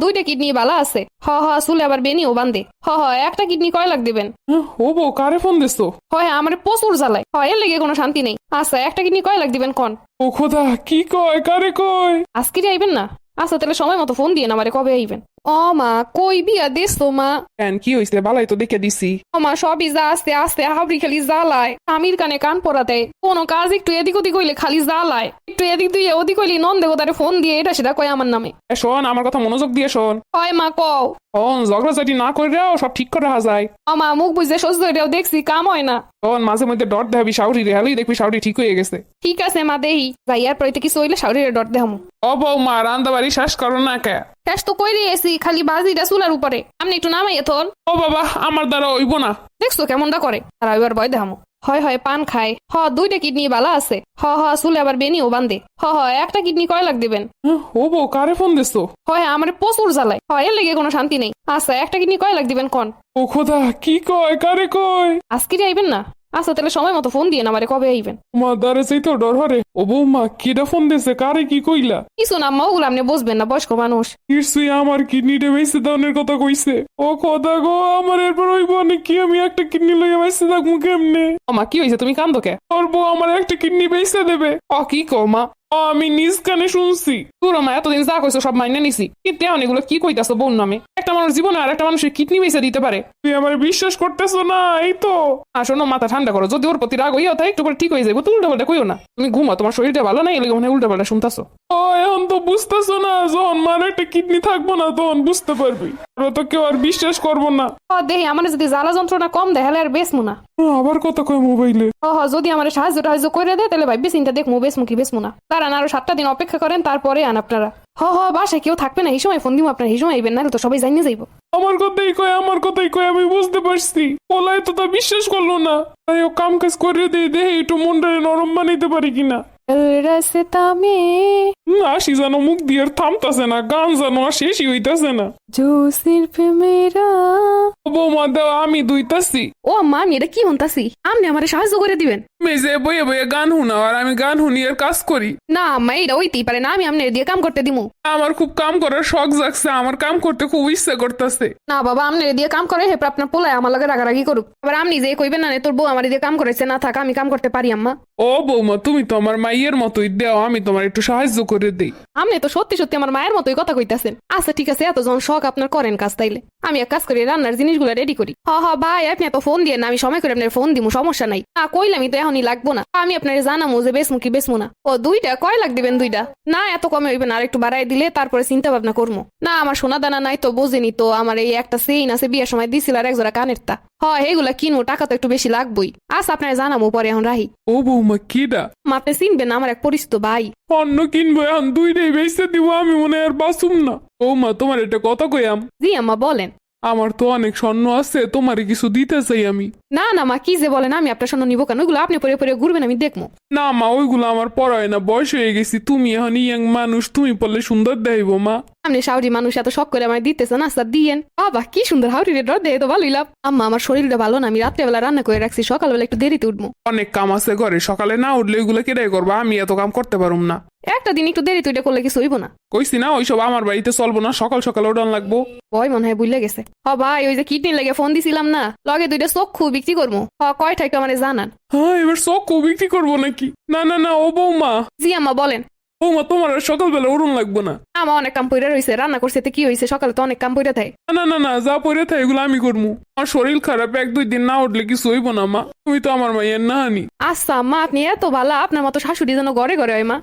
দুইটা কিডনি বালা আছে। হ হ চুলে আবার বেনি বেনিও বান্ধে। হ হ একটা কিডনি কয় লাগ দিবেন? ও বউ কারে ফোন দিছো? হয় আমার প্রচুর জ্বালায়। হয় এর লেগে কোনো শান্তি নেই। আচ্ছা একটা কিডনি কয় লাগ দিবেন কন? ও খোদা কি কয় কারে কয়? আজকে আইবেন না? আচ্ছা তাহলে সময় মতো ফোন দিয়ে আমারে কবে আইবেন? ও মা কই বিয়া তো মা কেন কি হইছে বালাই তো দেখে দিছি ও মা সবই যা আস্তে আস্তে হাবড়ি খালি জ্বালায় স্বামীর কানে কান পরা দেয় কোনো কাজ একটু এদিক ওদিক হইলে খালি জ্বালায় একটু এদিক দিয়ে ওদিক হইলে নন দেবো তারে ফোন দিয়ে এটা সেটা কয় আমার নামে এ, শোন আমার কথা মনোযোগ দিয়ে শোন হয় মা কও শোন ঝগড়াঝাটি না কইরাও সব ঠিক করে রাখা যায় ও মা মুখ বুঝে সহ্য হইলেও দেখছি কাম হয় না শোন মাঝে মধ্যে ডট দেখাবি সাউরি রে হালেই দেখবি শাউরি ঠিক হয়ে গেছে। ঠিক আছে মা দেহি। যাইয়ার পরে কিছু হইলে রে ডট দেহামু ও বউ মা রান্দা বাড়ি শেষ করো না কে? শেষ তো কইরে এসি খালি বাজিটা চুলার উপরে। আমি একটু নামাই এতন ও বাবা আমার দ্বারা হইব না। দেখছ কেমনটা করে? আর এবার ভয় দেখামু। হয় হয় পান খায় হ দুইটা কিডনি বালা আছে। হ হ চুলে আবার বেনিও বান্ধে। হ হ একটা কিডনি কয় লাগ দিবেন? ও বউ কারে ফোন দিছো? হয় আমার প্রচুর জ্বালায়। হয় এর লেগে কোনো শান্তি নেই। আচ্ছা একটা কিডনি কয় লাখ দিবেন কন? ও খোদা কি কয় কারে কয়? আজকে আইবেন না? আচ্ছা তাহলে সময় মতো ফোন দিয়ে আমারে কবে আইবেন? মা দ্বারে চাইতেও ডর হরে। ও বউ মা কিটা ফোন দিছে কারে কি কইলা? কিছু না মা ওগুলো আপনি বুঝবেন না বয়স্ক মানুষ। নিশ্চয়ই আমার কিডনিটা বেঁচে দানের কথা কইছে। ও খোদা গো আমার এরপর হইব নাকি আমি একটা কিডনি লইয়া বাইসে থাকব কেমনে? ও মা কি হয়েছে তুমি কান্দো কে? ওর বউ আমার একটা কিডনি বেঁচে দেবে। ও কি কো মা? আমি নিজ কানে শুনছি। তোর মা এতদিন যা কইছো সব মাইনে নিছি। কিন্তু এখন এগুলো কি কইতাছো বোন নামে একটা মানুষ জীবনে আর একটা মানুষের কিডনি বেঁচে দিতে পারে। তুই আমার বিশ্বাস করতেছো না এই তো। আর মাথা ঠান্ডা করো। যদি ওর প্রতি রাগ হইয়া তাই একটু করে ঠিক হয়ে যাব তুই উল্টা পাল্টা কইও না। তুমি ঘুমা তোমার শরীরটা ভালো নাই এলাকা মানে উল্টা পাল্টা শুনতাছো। ও এখন তো বুঝতেছো না যখন মার একটা কিডনি থাকব না তখন বুঝতে পারবি। আর তো কেউ আর বিশ্বাস করব না। দেহি আমার যদি জ্বালা যন্ত্রণা কম দেয় হলে আর বেসমু না। আবার কথা কয় মোবাইলে? হ যদি আমার সাহায্য টাহায্য করে দেয় তাহলে ভাববে চিন্তা দেখমু বেসমু কি বেসমু না। দাঁড়ান আরও সাতটা দিন অপেক্ষা করেন তারপরে আন আপনারা। হ হ বাসায় কেউ থাকবে না এই সময় ফোন দিব আপনার এই সময় আইবেন না তো সবাই জানিয়ে যাইব। আমার কথাই কয় আমার কথাই কয় আমি বুঝতে পারছি। ওলাই তো তা বিশ্বাস করল না। তাই ও কাম কাজ করে দিয়ে দেহে একটু মনটা নরম বানাইতে পারি কিনা। রাস্তা মে নাসি যেন মুখ দিয়ে থামতাছে না গান যেন শেষই হইতাছে না জো সির্ফ মেরা বৌমা দাও আমি দুইতাছি ও আম্মা আমি এটা কি হনতাছি আপনি আমারে সাহায্য করে দিবেন মেজে বইয়ে বইয়ে গান হুনাও আর আমি গান হুনিয়ে কাজ করি না আম্মা এটা ওইতেই পারে না আমি আপনার দিয়ে কাম করতে দিমু আমার খুব কাম করার শখ জাগছে আমার কাম করতে খুব ইচ্ছা করতেছে না বাবা আপনি দিয়ে কাম করে হেপর আপনার পোলায় আমার লাগে রাগারাগি করুক আবার আপনি যে কইবেন না রে, তোর বউ আমার দিয়ে কাম করেছে না থাকা আমি কাম করতে পারি আম্মা ও বৌমা তুমি তো আমার মাইয়ের মতোই দেও আমি তোমার একটু সাহায্য করি দেই। আপনি তো সত্যি সত্যি আমার মায়ের মতোই কথা কইতাছেন। আচ্ছা ঠিক আছে এত যখন শখ আপনার করেন কাজ তাইলে। আমি এক কাজ করি রান্নার জিনিসগুলো রেডি করি। হ হ ভাই আপনি এত ফোন দিয়ে না আমি সময় করে আপনার ফোন দিমু সমস্যা নাই। না কইলামই তো এখনই লাগবো না। আমি আপনার জানামু যে বেসমু কি বেসমু না। ও দুইটা? কয় লাগ দিবেন দুইটা? না এত কমে হইবে না আর একটু বাড়াই দিলে তারপরে চিন্তা ভাবনা করব না আমার সোনা দানা নাই তো বুঝিনি তো আমার এই একটা সেইন আছে বিয়ের সময় দিছিল আর একজোড়া কানের তা। হ এগুলা কিনবো টাকা তো একটু বেশি লাগবই। আচ্ছা আপনার জানামু পরে এখন রাহি। ও বৌমা কিডা? মা আপনি চিনবেন আমার এক পরিচিত ভাই। অন্য কিনবো এখন দুইটাই বেচতে দিব আমি মনে আর বাসুম না। ও মা তোমার এটা কথা কইয়াম জি আম্মা বলেন। আমার তো অনেক স্বর্ণ আছে তোমারে কিছু দিতে চাই আমি। না না মা কি যে বলেন আমি আপনার স্বর্ণ নিবো কেন? ওগুলো আপনি পরে পরে ঘুরবেন আমি দেখব। না মা ওইগুলো আমার পড়ায় না বয়স হয়ে গেছি তুমি এখন ইয়াং মানুষ তুমি পড়লে সুন্দর দেখাইবো মা। আপনি সাউরি মানুষ এত শখ করে আমায় দিতেছেন আচ্ছা দিয়েন। বাবা কি সুন্দর হাউরি রে ডর দেয় তো ভালোই লাভ। আম্মা আমার শরীরটা ভালো না আমি রাত্রেবেলা রান্না করে রাখছি সকালবেলা একটু দেরিতে উঠবো। অনেক কাম আছে ঘরে সকালে না উঠলে এগুলো কেটাই করব? আমি এত কাম করতে পারুম না। একটা দিন একটু দেরিতে উঠে করলে কিছু হইব না। কইছি না ওইসব আমার বাড়িতে চলবো না সকাল সকাল উঠান লাগবো। ভয় মনে হয় বুঝলে গেছে। হ ভাই ওই যে কিডনি লেগে ফোন দিছিলাম না লগে দুইটা চক্ষু বিক্রি করব হ কয়টা একটু আমার জানান। হ্যাঁ এবার চক্ষু বিক্রি করব নাকি? না না না ও বৌমা। জি আম্মা বলেন। বৌমা তোমার আর সকালবেলা উড়ুন লাগবো না। আমার অনেক কাম পইরা রয়েছে রান্না করছে তো কি হয়েছে সকালে তো অনেক কাম পইরা থাকে না, না না না যা পরে থাকে এগুলো আমি করব আমার শরীর খারাপ এক দুই দিন না উঠলে কিছু হইব না মা। তুমি তো আমার মাইয়ের না আনি আচ্ছা মা আপনি এত ভালো আপনার মতো শাশুড়ি যেন ঘরে ঘরে হয় মা।